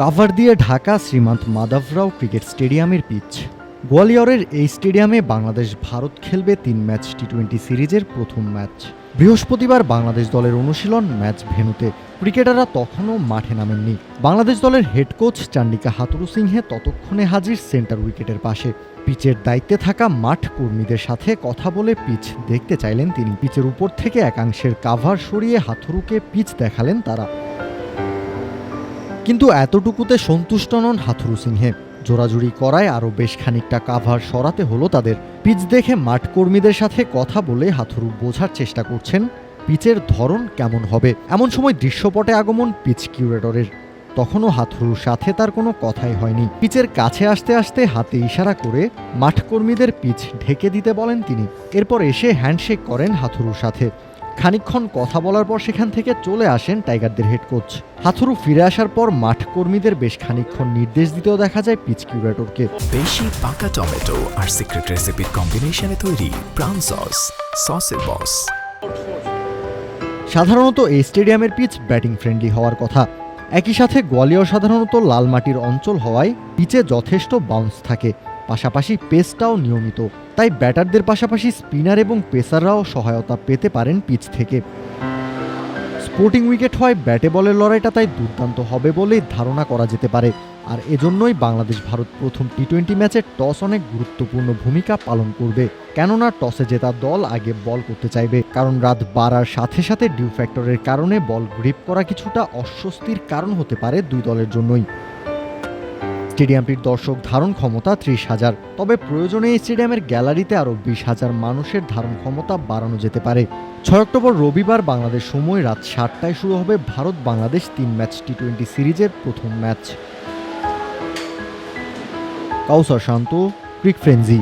Cover দিয়ে ঢাকা Shrimant Madhavrao cricket স্টেডিয়ামের পিচ গোয়ালিয়রের এই স্টেডিয়ামে বাংলাদেশ ভারত খেলবে তিন ম্যাচ টি টোয়েন্টি সিরিজের প্রথম ম্যাচ বৃহস্পতিবার বাংলাদেশ দলের অনুশীলন ম্যাচ ভেনুতে ক্রিকেটাররা তখনও মাঠে নামেননি। বাংলাদেশ দলের head coach Chandika Hathurusingha ততক্ষণে হাজির সেন্টার উইকেটের পাশে। পিচের দায়িত্বে থাকা মাঠ কর্মীদের সাথে কথা বলে পিচ দেখতে চাইলেন তিনি। পিচের উপর থেকে একাংশের কাভার সরিয়ে হাথুরুকে পিচ দেখালেন তারা। কিন্তু এতটুকুতে সন্তুষ্ট নন হাথুরু সিংহে। জোরাজুরি করায় আরও বেশ খানিকটা কাভার সরাতে হলো তাদের। পিচ দেখে মাঠ কর্মীদের সাথে কথা বলে হাথুরু বোঝার চেষ্টা করছেন, পিচের ধরন কেমন হবে। এমন সময় দৃশ্যপটে আগমন পিচ কিউরেটরের। তখনও হাথুরুর সাথে তার কোনো কথাই হয়নি। পিচের কাছে আসতে আসতে হাতে ইশারা করে মাঠকর্মীদের পিচ ঢেকে দিতে বলেন তিনি। এরপর এসে হ্যান্ডশেক করেন হাথুরুর সাথে। খানিকক্ষণ কথা বলার পর সেখান থেকে চলে আসেন টাইগারদের হেড কোচ। হাথুরু ফিরে আসার পর মাঠ কর্মীদের বেশ খানিকক্ষণ নির্দেশ দিতেও দেখা যায় পিচ কিউরেটরকে। বেশি পাকা টমেটো আর সিক্রেট রেসিপির কম্বিনেশনে তৈরি প্রাণ সস সসের বস। সাধারণত এই স্টেডিয়ামের পিচ ব্যাটিং ফ্রেন্ডলি হওয়ার কথা। একই সাথে গোয়ালিয়র সাধারণত লাল মাটির অঞ্চল হওয়ায় পিচে যথেষ্ট বাউন্স থাকে। পাশাপাশি পেসটাও নিয়মিত। তাই ব্যাটারদের পাশাপাশি স্পিনার এবং পেসাররাও সহায়তা পেতে পারেন পিচ থেকে। স্পোর্টিং উইকেট হয় ব্যাটে বলের লড়াইটা তাই দুর্দান্ত হবে বলেই ধারণা করা যেতে পারে। আর এজন্যই বাংলাদেশ ভারত প্রথম টি টোয়েন্টি ম্যাচে টস অনেক গুরুত্বপূর্ণ ভূমিকা পালন করবে। কেননা টসে জেতা দল আগে বল করতে চাইবে। কারণ রাত বাড়ার সাথে সাথে ডিউ ফ্যাক্টরের কারণে বল গ্রিপ করা কিছুটা অস্বস্তির কারণ হতে পারে দুই দলের জন্যই। স্টেডিয়ামটির দর্শক ধারণ ক্ষমতা ত্রিশ হাজার। তবে প্রয়োজনে এই স্টেডিয়ামের গ্যালারিতে আরও বিশ হাজার মানুষের ধারণ ক্ষমতা বাড়ানো যেতে পারে। ছয় অক্টোবর রবিবার বাংলাদেশ সময় রাত সাতটায় শুরু হবে ভারত বাংলাদেশ তিন ম্যাচ টি টোয়েন্টি সিরিজের প্রথম ম্যাচ। কাউসার শান্ত, ক্রিক ফ্রেঞ্জি